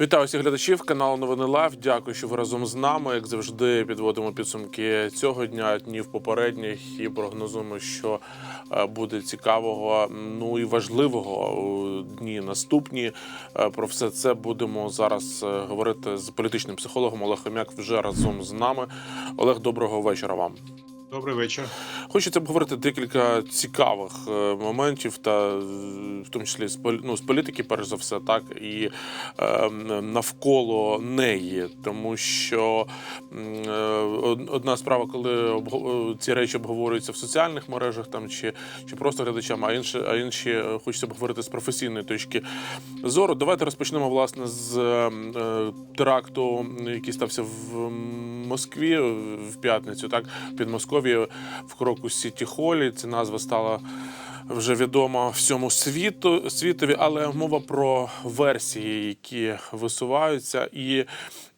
Вітаю всіх глядачів каналу Новини Лайв. Дякую, що ви разом з нами. Як завжди, підводимо підсумки цього дня, днів попередніх і прогнозуємо, що е, буде цікавого, ну і важливого у дні наступні. Е, Про все це будемо зараз е, говорити з політичним психологом Олег Хомяк вже разом з нами. Олег, доброго вечора вам. Добрий вечір. Хочеться обговорити декілька цікавих е, моментів, та е, в тому числі з ну, з політики, перш за все, так і е, навколо неї, тому що е, одна справа, коли е, ці речі обговорюються в соціальних мережах, там чи, чи просто глядачам, а інші, а інші хочеться обговорити з професійної точки зору. Давайте розпочнемо власне з е, теракту, який стався в Москві в п'ятницю, так в Підмосков'ї в кроку Сіті Холі. Ця назва стала вже відома всьому світу світові, але мова про версії, які висуваються, і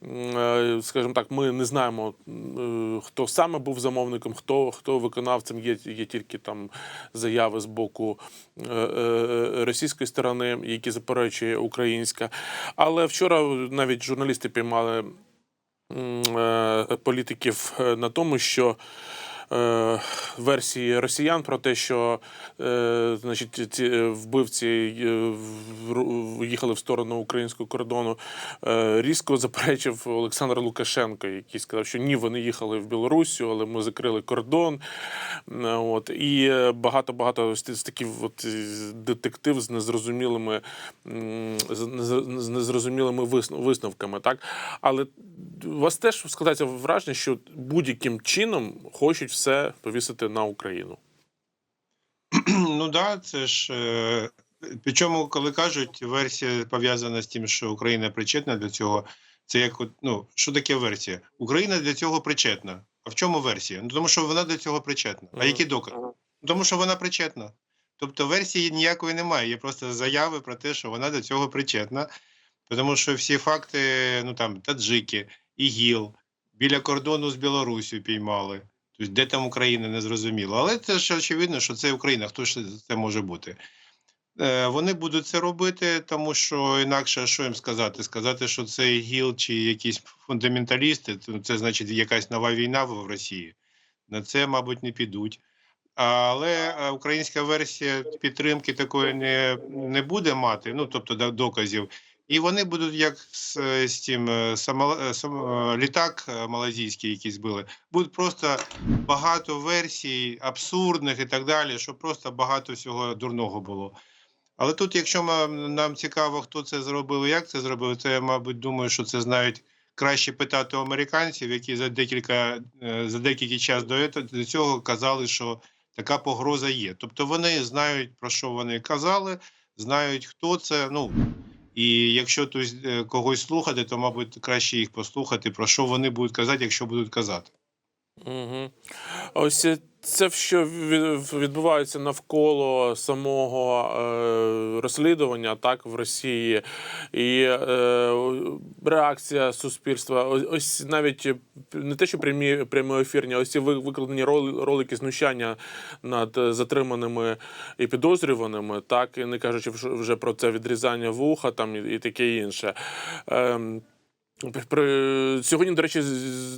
е, скажімо так, ми не знаємо, е, хто саме був замовником, хто хто виконавцем. Є, є тільки там заяви з боку е, російської сторони, які заперечує українська. Але вчора навіть журналісти піймали політиків е, на тому, що е, версії росіян про те, що е, значить, ці е, вбивці е, їхали в сторону українського кордону, е, різко заперечив Олександр Лукашенко, який сказав, що ні, вони їхали в Білорусію, але ми закрили кордон. От і багато багато з таких от детектив з незрозумілими з незрозумілими висновками, так але у вас теж складається враження, що будь-яким чином хочуть все повісити на Україну. Ну да, це ж. Е... Причому, коли кажуть, версія пов'язана з тим, що Україна причетна до цього. Це як ну що таке версія? Україна для цього причетна. А в чому версія? Ну тому що вона до цього причетна. А які докази? Ну, Тому що вона причетна. Тобто версії ніякої немає. Є просто заяви про те, що вона до цього причетна. Тому що всі факти, ну там таджики, ІГІЛ, біля кордону з Білорусію піймали. Тобто, де там Україна, не зрозуміло. Але це ж очевидно, що це Україна. Хто ж це може бути? Е, вони будуть це робити, тому що інакше що їм сказати? Сказати, що це ІГІЛ чи якісь фундаменталісти, то це значить якась нова війна в Росії. На це, мабуть, не підуть. Але е, українська версія підтримки такої не, не буде мати, ну тобто до- доказів. І вони будуть як з, е, з тим самол- е, сам, е, літак малазійський, який збили, будуть просто багато версій абсурдних і так далі, щоб просто багато всього дурного було. Але тут, якщо ми, нам цікаво, хто це зробив і як це зробив, то я, мабуть, думаю, що це знають краще питати у американців, які за декілька за декілька час до цього казали, що така погроза є. Тобто вони знають про що вони казали, знають, хто це. Ну і якщо тут е, когось слухати, то мабуть краще їх послухати, про що вони будуть казати, якщо будуть казати. Угу. Ось е, це що відбувається навколо самого е, розслідування так в Росії, і е, реакція суспільства. Ось, навіть е, не те, що прямі прямоефірні, а ось ці викладені рол- ролики знущання над е, затриманими і підозрюваними, так і не кажучи вже- про це відрізання вуха, там і, таке інше. При- Сьогодні, до речі,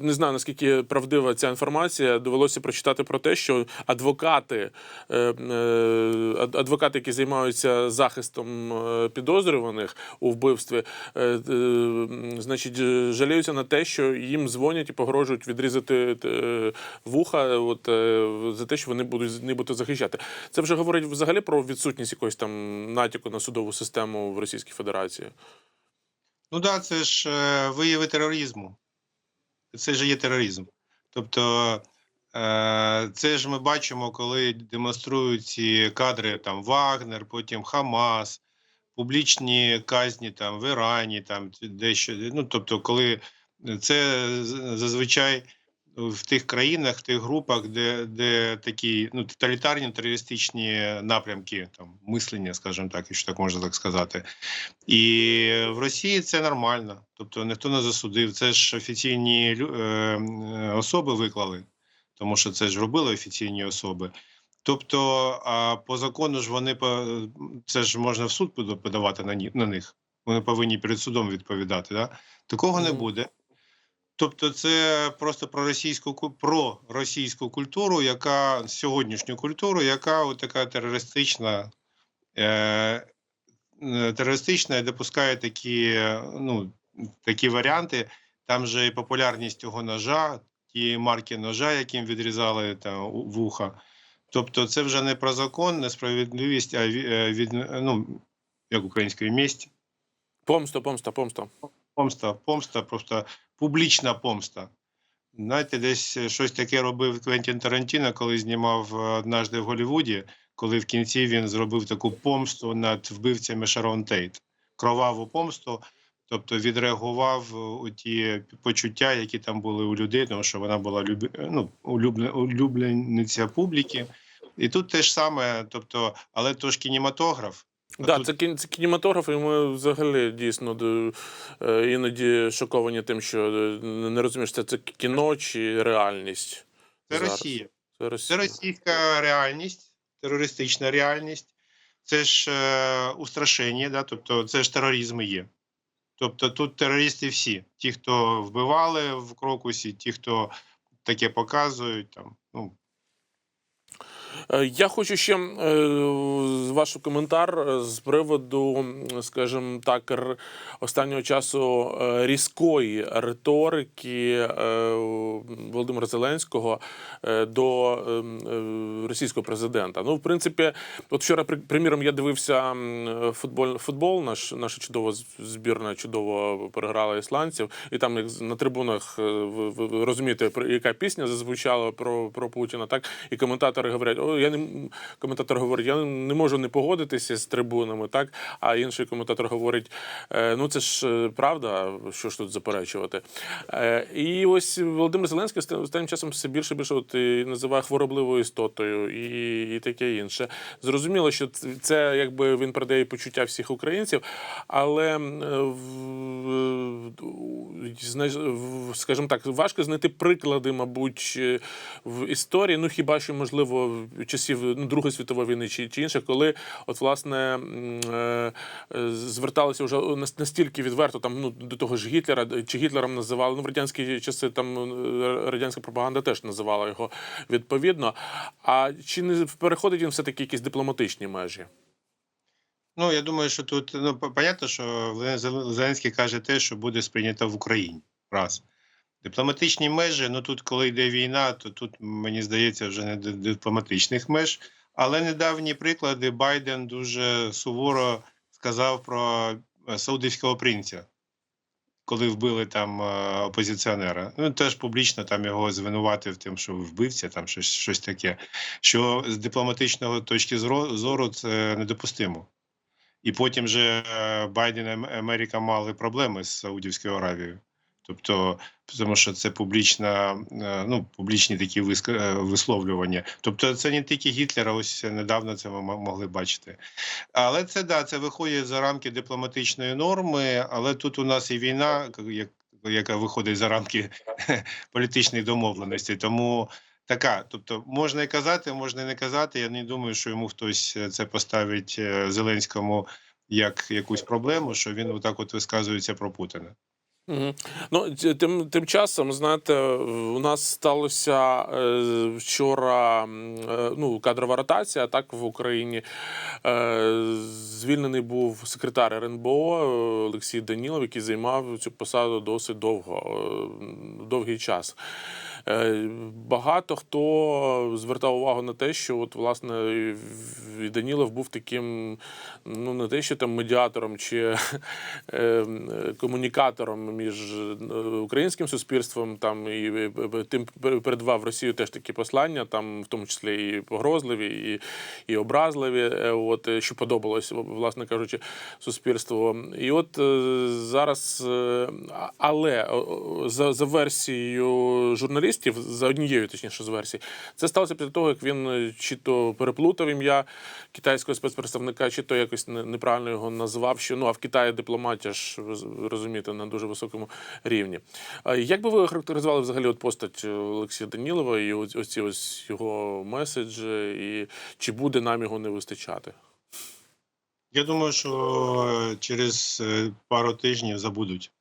не знаю наскільки правдива ця інформація. Довелося прочитати про те, що адвокати, е, е, ад- адвокати, які займаються захистом е, підозрюваних у вбивстві, значить, жаліються на те, що їм дзвонять і погрожують відрізати вуха, от за те, що вони будуть нібито захищати. Це вже говорить взагалі про відсутність якогось там натяку на судову систему в Російській Федерації. Ну так, да, це ж е, вияви тероризму. Це ж є тероризм. Тобто, е, це ж ми бачимо, коли демонструють ці кадри там Вагнер, потім Хамас, публічні казні там в Ірані, там дещо. Ну, тобто, коли це зазвичай в тих країнах, в тих групах, де, де такі ну, тоталітарні терористичні напрямки, там мислення, скажімо так, якщо так можна так сказати. І в Росії це нормально. Тобто ніхто не засудив. Це ж офіційні е, е, особи виклали, тому що це ж робили офіційні особи. Тобто, а по закону ж вони це ж можна в суд подавати на, на них. вони повинні перед судом відповідати. Да? Такого не буде. Тобто, це просто про російську про російську культуру, яка сьогоднішню культуру, яка от така терористична, е, е, терористична і допускає такі, ну, такі варіанти. Там же і популярність цього ножа, тієї марки ножа, яким відрізали там вуха. Тобто, це вже не про закон, не справедливість, а е, від, ну, як українською мість. Помста, помста, помста. Помста, помста, просто публічна помста. Знаєте, десь е, щось таке робив Квентін Тарантіно, коли знімав е, однажды в Голлівуді, коли в кінці він зробив таку помсту над вбивцями Шарон Тейт. Кроваву помсту, тобто відреагував е, у ті почуття, які там були у людей, тому що вона була ну, улюбле- улюблениця публіки. І тут те ж саме, тобто, але то ж кінематограф. А Да, тут- це, кін- це кінематограф, і ми взагалі дійсно е, іноді шоковані тим, що е, не розумієш, це, це кіно чи реальність. Це зараз. Росія. Це Це російська реальність, терористична реальність, це ж е, устрашення, да? тобто це ж тероризм є. Тобто тут терористи всі: ті, хто вбивали в крокусі, ті, хто таке показують. Там, ну, Я хочу ще е, ваш коментар е, з приводу, скажімо так, останнього часу е, різкої риторики е, Володимира Зеленського е, до е, російського президента. Ну, в принципі, от вчора, приміром, я дивився футбол, футбол наш, наша чудова збірна чудово переграла ісландців, і там як на трибунах е, ви, розумієте, яка пісня зазвучала про, про Путіна, так і коментатори говорять: я не коментатор говорить, я не можу не погодитися з трибунами, так. А інший коментатор говорить: «Е, ну це ж е, правда, що ж тут заперечувати. Е, І ось Володимир Зеленський оста- останнім часом все більше більше от називає хворобливою істотою і, і таке інше. Зрозуміло, що це якби він передає почуття всіх українців, але м, е, в- в- знаєш, в- скажімо так, важко знайти приклади, мабуть, е, в історії. Ну хіба що можливо часів ну, Другої світової війни чи, чи інших, коли от власне е, е, зверталися вже настільки відверто там ну до того ж Гітлера чи Гітлером називали ну в радянські часи. Там радянська пропаганда теж називала його відповідно. А чи не переходить він все таки якісь дипломатичні межі? Ну, я думаю, що тут ну, понятно, що Зеленський каже те, що буде сприйнято в Україні. Раз. Дипломатичні межі, ну тут, коли йде війна, то тут, мені здається, вже не до дипломатичних меж. Але недавні приклади Байден дуже суворо сказав про е, саудівського принця, коли вбили там е, опозиціонера. Ну, теж публічно там його звинуватив тим, що вбивця, там щось, щось таке. Що з дипломатичного точки зору це недопустимо. І потім же е, Байден і Америка мали проблеми з Саудівською Аравією. Тобто, тому що це публічна, е, ну, публічні такі е, висловлювання. Тобто, це не тільки Гітлер, а ось недавно це ми могли бачити. Але це да, це виходить за рамки дипломатичної норми, але тут у нас і війна, як- яка виходить за рамки політичної домовленості. Тому така, тобто, можна і казати, можна і не казати. Я не думаю, що йому хтось е, це поставить е, Зеленському як якусь проблему, що він отак от висказується про Путіна. Угу. Ну, тим, тим часом, знаєте, у нас сталося е, вчора е, ну, кадрова ротація так в Україні. Е, звільнений був секретар РНБО е, Олексій Данілов, який займав цю посаду досить довго, е, довгий час. Е, Багато хто звертав увагу на те, що от власне Данілов був таким, ну не те, що там медіатором чи е, е, комунікатором між е, українським суспільством, там і тим передавав Росію теж такі послання, там в тому числі і погрозливі, і, і образливі, от що подобалось, власне кажучи, суспільству. І от зараз, але за, за версією журналістів, за однією точніше з версій, це сталося після того, як він е, чи то переплутав ім'я китайського спецпредставника, чи то якось неправильно його назвав. Що ну а в Китаї дипломатія ж розумієте на дуже високому рівні. Як би ви охарактеризували взагалі от постать Олексія Данілова і ось ось його меседжі, і чи буде нам його не вистачати? Я думаю, що через е, пару тижнів забудуть.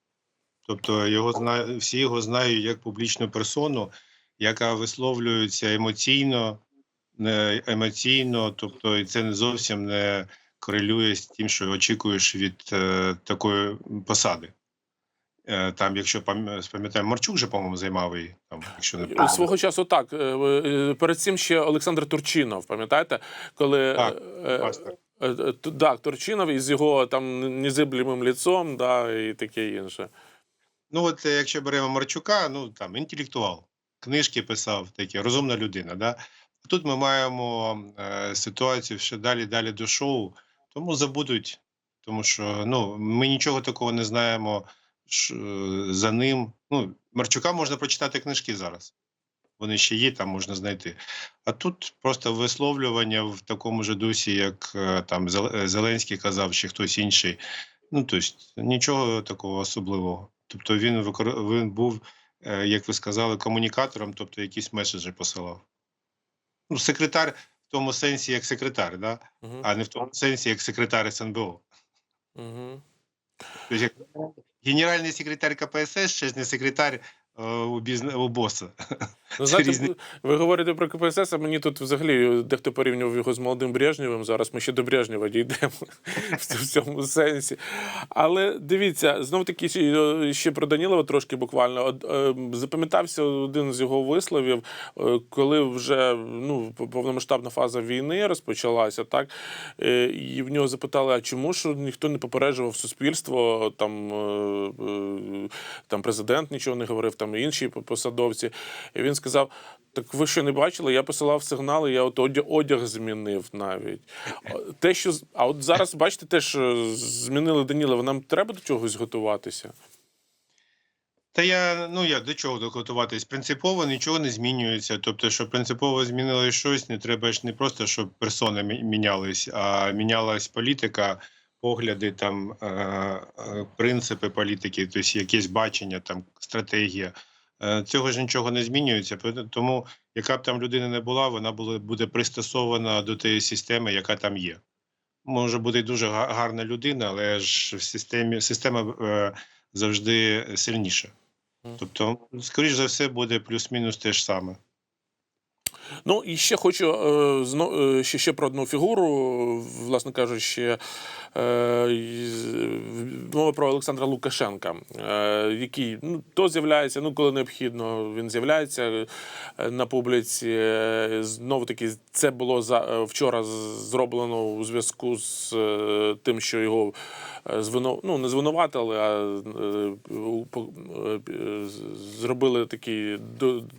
Тобто його зна... всі його знають як публічну персону, яка висловлюється емоційно, не емоційно, тобто і це не зовсім не корелює з тим, що очікуєш від е, такої посади. Е, там, якщо пам- спам'ятаємо, Марчук же, по-моєму, займав її, там, якщо не помиляюсь. Свого часу так. Е, е, Перед цим ще Олександр Турчинов, пам'ятаєте? Коли Так, е, е, пастор. е, е, так, Турчинов із його там незиблемим ліцом, да, і таке інше. Ну, от е, якщо беремо Марчука, ну там інтелектуал, книжки писав, таке, розумна людина. Да? Тут ми маємо е, ситуацію ще далі далі до шоу, тому забудуть, тому що ну, ми нічого такого не знаємо ш, е, за ним. Ну, Марчука можна прочитати книжки зараз. Вони ще є, там можна знайти. А тут просто висловлювання в такому ж дусі, як е, там Зеленський казав, чи хтось інший. Ну, тобто, нічого такого особливого. Тобто він викор... він був, е, як ви сказали, комунікатором, тобто якісь меседжі посилав. Ну, секретар в тому сенсі, як секретар, да? Угу. а не в тому сенсі, як секретар СНБО. Угу. Тобто, як генеральний секретар КПСС ще ж не секретар у, бізне... у боса. Ну, знаєте, різні- ви- говорите про КПСС, а мені тут взагалі дехто порівнював його з молодим Брежнєвим. Зараз ми ще до Брежнєва дійдемо в цьому сенсі. Але дивіться, знов таки ще- ще про Данілова трошки буквально. Е, Запам'ятався один з його висловів, е, коли вже ну, повномасштабна фаза війни розпочалася, так е, і в нього запитали, а чому ж ніхто не попереджував суспільство, там, е, е, там президент нічого не говорив, там і інші посадовці. І він сказав: так ви що не бачили? Я посилав сигнали, я от одяг, одяг змінив навіть. Те, що а от зараз бачите, те, що змінили Данілова, нам треба до чогось готуватися. Та я ну я до чого докотуватись? Принципово нічого не змінюється. Тобто, що принципово змінилось щось, не треба ж не просто, щоб персони мінялись, а мінялась політика, погляди, там е, е, принципи політики, тобто якесь бачення, там стратегія. Е, Цього ж нічого не змінюється. Тому, яка б там людина не була, вона буде пристосована до тієї системи, яка там є. Може бути дуже гарна людина, але ж в системі система завжди сильніша. Тобто, скоріш за все, буде плюс-мінус те ж саме. Ну і ще хочу ще, ще про одну фігуру, власне кажучи, мова про Олександра Лукашенка, е, який ну, то з'являється, ну коли необхідно, він з'являється е, на публіці. Е, Знову таки, це було за е, вчора зроблено у зв'язку з е, тим, що його е, звину, ну, не звинуватили, а е, е, зробили такий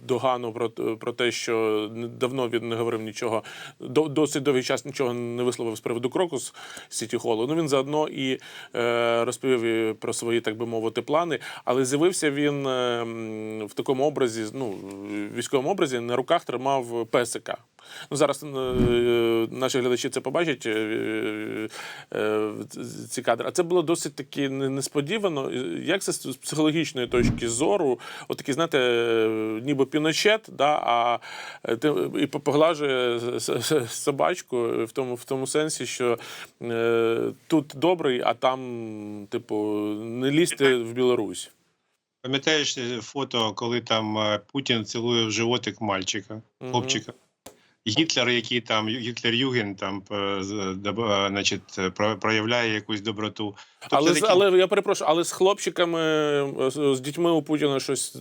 догану про, про те, що давно він не говорив нічого, досить довгий час нічого не висловив з приводу Крокус Сіті Холу. Ну він заодно і е, розповів про свої, так би мовити, плани. Але з'явився він е, в такому образі, ну, військовому образі, на руках тримав песика. Ну, зараз е, наші глядачі це побачать е, е, ці кадри. А це було досить таки несподівано. Як це з психологічної точки зору? От такий, знаєте, ніби піночет, да, а ти і поглажує собачку в тому, в тому сенсі, що е, тут добрий, а там, типу, не лізьте в Білорусь. Пам'ятаєш фото, коли там Путін цілує в животик мальчика, хлопчика? Гітлер, який там Гітлер Юген там е, е, значить, е, проявляє якусь доброту. Тобто Але, такі- але я перепрошую, але з хлопчиками, з, дітьми у Путіна щось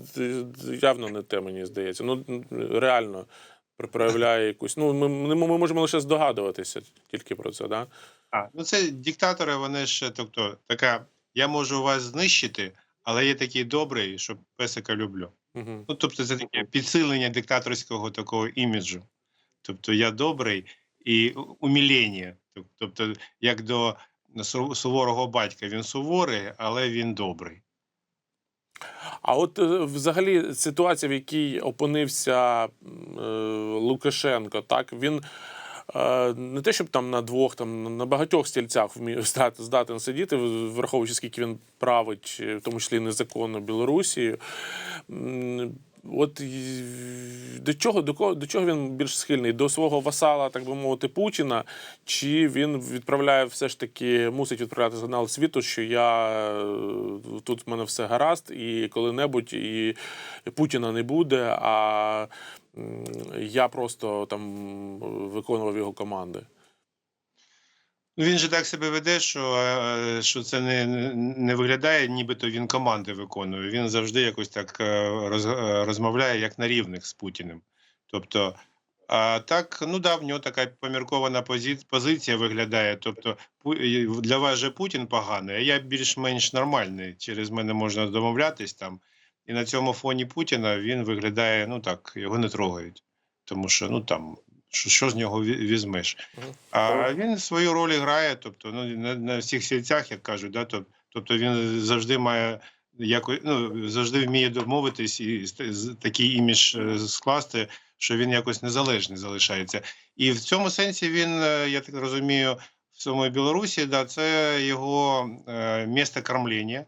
явно не те, мені здається. Ну реально пр- проявляє якусь. Ну, ми, ми, ми можемо лише здогадуватися тільки про це, да? А, ну це диктатори, вони ж, тобто, така, я можу вас знищити, але я такий добрий, що песика люблю. Угу. Ну, тобто, це таке підсилення диктаторського такого іміджу. Тобто я добрий і умілення. Тобто, як до суворого батька, він суворий, але він добрий. А от е, взагалі ситуація, в якій опинився е, Лукашенко, так він. е, Не те, щоб там на двох, там на багатьох стільцях здати, здатен сидіти, враховуючи скільки він править, в тому числі незаконно Білорусією. От до чого, до кого до чого він більш схильний? До свого васала, так би мовити, Путіна, чи він відправляє все ж таки, мусить відправляти сигнал світу, що я е, тут в мене все гаразд, і коли-небудь і Путіна не буде, а я просто там виконував його команди. Ну, він же так себе веде, що, е, що це не, не виглядає, нібито він команди виконує. Він завжди якось так е, роз, е, розмовляє як на рівних з Путіним. Тобто, а так, ну да, в нього така поміркована позиція виглядає. Тобто, для вас же Путін поганий, а я більш-менш нормальний. Через мене можна домовлятись там. І на цьому фоні Путіна він виглядає, ну так, його не трогають. Тому що, ну там, що, що з нього візьмеш? А він свою роль грає, тобто ну, на, на всіх сільцях, як кажуть, да, тобто він завжди має якось, ну, завжди вміє домовитись і такий імідж е, скласти, що він якось незалежний залишається. І в цьому сенсі він, е, я так розумію, в самої Білорусі, да, це його е, місце кормлення,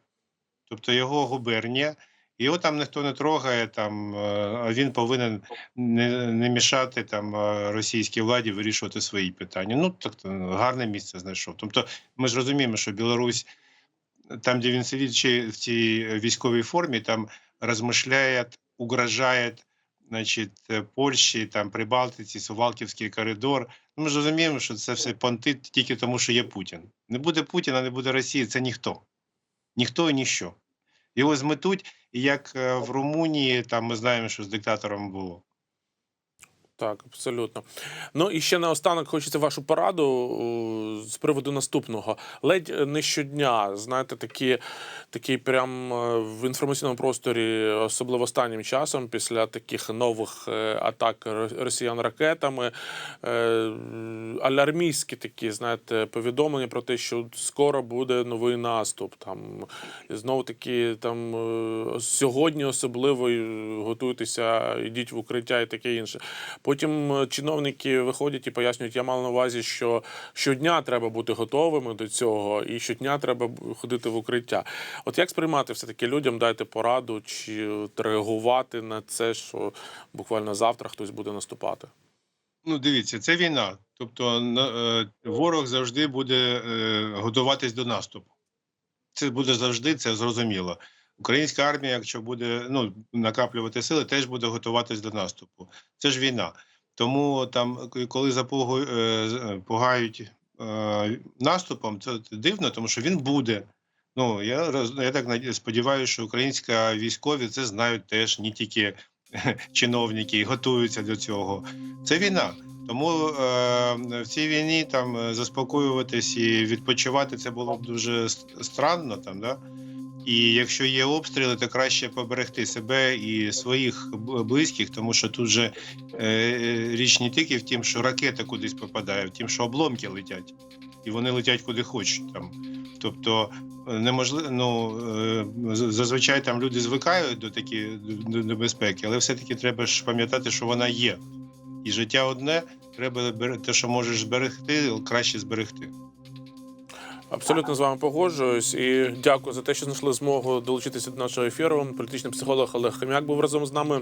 тобто його губернія. Його там ніхто не трогає, там, е, він повинен не, не мішати там е, російській владі вирішувати свої питання. Ну так гарне місце знайшов. Тобто, ми ж розуміємо, що Білорусь, там, де він сидить чи в цій військовій формі, там розмишляє, угрожає, значить, е, Польщі, там Прибалтиці, Сувалківський коридор. Ну, Ми ж розуміємо, що це все понти тільки тому, що є Путін. Не буде Путіна, не буде Росії. Це ніхто. Ніхто і ніщо. Його зметуть, як е, в Румунії, там ми знаємо, що з диктатором було. Так, абсолютно. Ну і ще наостанок хочеться вашу пораду з приводу наступного. Ледь не щодня, знаєте, такі, такі прям е, в інформаційному просторі, особливо останнім часом, після таких нових е, атак росіян ракетами, е, алярмійські такі, знаєте, повідомлення про те, що скоро буде новий наступ. Там знову таки там е, сьогодні особливо е, готуйтеся, йдіть в укриття і таке інше. Потім е, чиновники виходять і пояснюють, я мав на увазі, що щодня треба бути готовими до цього, і щодня треба ходити в укриття. От як сприймати все таки людям, дайте пораду чи реагувати на це, що буквально завтра хтось буде наступати. Ну, дивіться, це війна. Тобто е, ворог завжди буде е, готуватись до наступу. Це буде завжди, це зрозуміло. Українська армія, якщо буде ну, накаплювати сили, теж буде готуватись до наступу. Це ж війна. Тому там, коли запугу- е, е, е, наступом, це дивно, тому що він буде. Ну, я, я так сподіваюся, що українська військові це знають теж, не тільки чиновники, і готуються до цього. Це війна. Тому е, в цій війні там заспокоюватись і відпочивати це було б дуже странно. Там, да? І якщо є обстріли, то краще поберегти себе і своїх близьких, тому що тут же е, е, річ не тільки в тім, що ракета кудись попадає, в тім, що обломки летять, і вони летять куди хочуть. Там. Тобто е, неможливо, ну зазвичай там люди звикають до такі до, до безпеки, але все-таки треба ж пам'ятати, що вона є. І життя одне, треба те, що можеш зберегти, краще зберегти. Абсолютно з вами погоджуюсь і дякую за те, що знайшли змогу долучитися до нашого ефіру. Політичний психолог Олег Хомяк був разом з нами.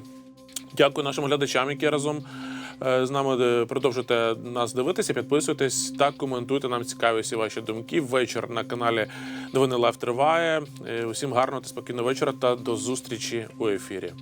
Дякую нашим глядачам, які разом е, з нами е, продовжуйте нас дивитися. Підписуйтесь та коментуйте. Нам цікаві всі ваші думки. Вечір на каналі Новини Лайв триває. Е, Усім гарного та спокійного вечора та до зустрічі у ефірі.